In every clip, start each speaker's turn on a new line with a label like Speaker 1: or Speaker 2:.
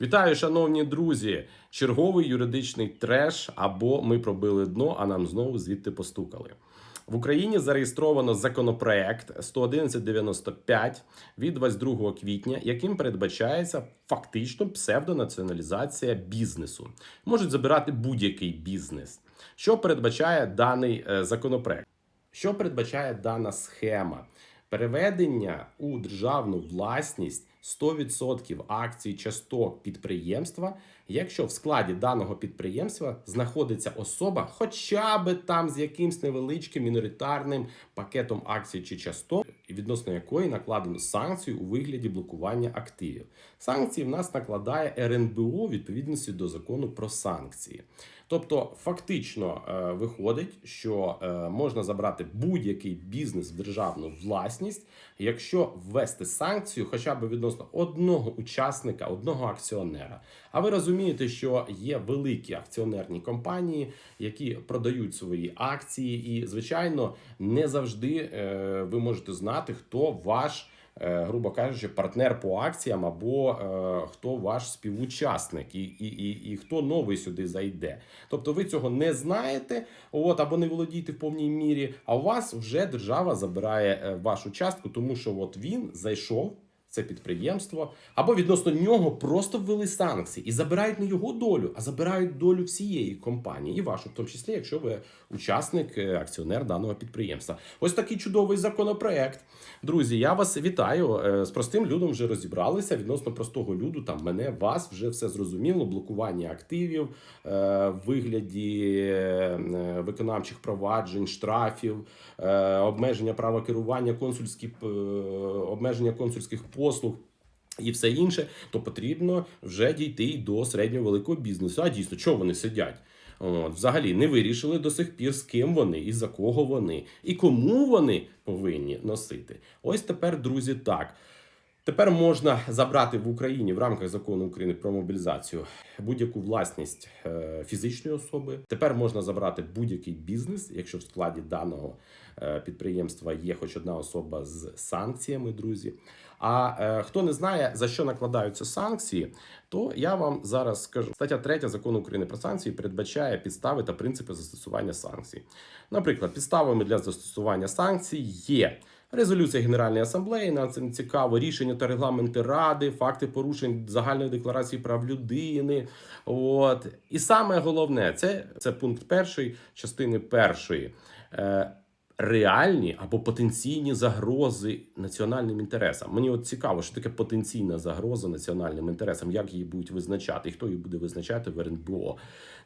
Speaker 1: Вітаю, шановні друзі! Черговий юридичний треш або ми пробили дно, а нам знову звідти постукали. В Україні зареєстровано законопроект 11195 від 22 квітня, яким передбачається фактично псевдонаціоналізація бізнесу. Можуть забирати будь-який бізнес. Що передбачає даний е, законопроект? Що передбачає дана схема? Переведення у державну власність 100% акцій часток підприємства, якщо в складі даного підприємства знаходиться особа, хоча би там з якимсь невеличким міноритарним пакетом акцій чи часток, відносно якої накладено санкцію у вигляді блокування активів. Санкції в нас накладає РНБО відповідності до закону про санкції. Тобто, фактично е, виходить, що е, можна забрати будь-який бізнес в державну власність, якщо ввести санкцію, хоча б відносно одного учасника, одного акціонера. А ви розумієте, що є великі акціонерні компанії, які продають свої акції, і звичайно не завжди е, ви можете знати, хто ваш. е, Грубо кажучи, партнер по акціям або е, хто ваш співучасник, і, і, і, і хто новий сюди зайде. Тобто ви цього не знаєте, от або не володієте в повній мірі. А у вас вже держава забирає е, вашу частку, тому що от він зайшов. Це підприємство, або відносно нього просто ввели санкції і забирають не його долю, а забирають долю всієї компанії, і вашу, в тому числі, якщо ви учасник, е, акціонер даного підприємства. Ось такий чудовий законопроект. Друзі, я вас вітаю. Е, З простим людом вже розібралися. Відносно простого люду, там мене, вас вже все зрозуміло. Блокування активів е, в вигляді виконавчих проваджень, штрафів, обмеження права керування, консульські обмеження консульських послуг. І все інше, то потрібно вже дійти й до середнього великого бізнесу. А дійсно, чого вони сидять? От, взагалі не вирішили до сих пір, з ким вони і за кого вони, і кому вони повинні носити. Ось тепер, друзі, так. Тепер можна забрати в Україні в рамках закону України про мобілізацію будь-яку власність е, фізичної особи. Тепер можна забрати будь-який бізнес, якщо в складі даного е, підприємства є хоч одна особа з санкціями, друзі. А е, хто не знає за що накладаються санкції, то я вам зараз скажу. Стаття 3 закону України про санкції передбачає підстави та принципи застосування санкцій. Наприклад, підставами для застосування санкцій є. Резолюція Генеральної асамблеї нам це цікаво. Рішення та регламенти ради, факти порушень загальної декларації прав людини. От і саме головне це, це пункт першої частини першої. Е, Реальні або потенційні загрози національним інтересам. Мені от цікаво, що таке потенційна загроза національним інтересам, як її будуть визначати, і хто її буде визначати в РНБО.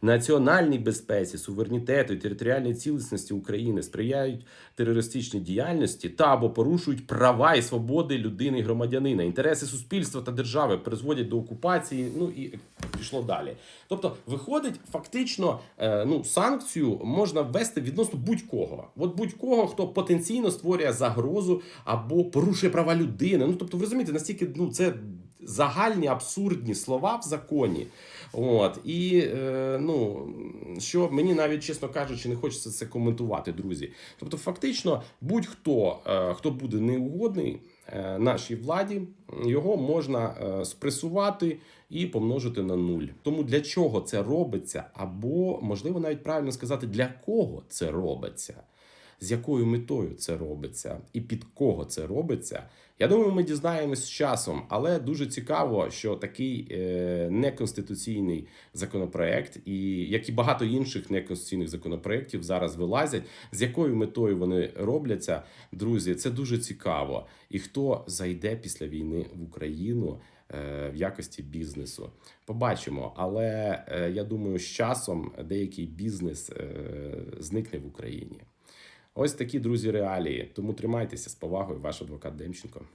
Speaker 1: Національній безпеці, суверенітету і територіальній цілісності України сприяють терористичній діяльності та або порушують права і свободи людини і громадянина, інтереси суспільства та держави призводять до окупації. Ну і пішло далі. Тобто, виходить, фактично, е, ну санкцію можна ввести відносно будь-кого. От будь-кого, хто потенційно створює загрозу або порушує права людини. Ну тобто, ви розумієте, настільки ну це загальні абсурдні слова в законі. От і е, ну що мені навіть чесно кажучи, не хочеться це коментувати, друзі. Тобто, фактично, будь-хто е, хто буде неугодний нашій владі, його можна е, спресувати і помножити на нуль. Тому для чого це робиться, або можливо навіть правильно сказати, для кого це робиться. З якою метою це робиться і під кого це робиться, я думаю, ми дізнаємось з часом, але дуже цікаво, що такий е, неконституційний законопроект, і як і багато інших неконституційних законопроєктів зараз вилазять. З якою метою вони робляться, друзі, це дуже цікаво. І хто зайде після війни в Україну? е, В якості бізнесу побачимо, але е, я думаю, з часом деякий бізнес е, зникне в Україні. Ось такі друзі реалії. Тому тримайтеся з повагою, ваш адвокат Демченко.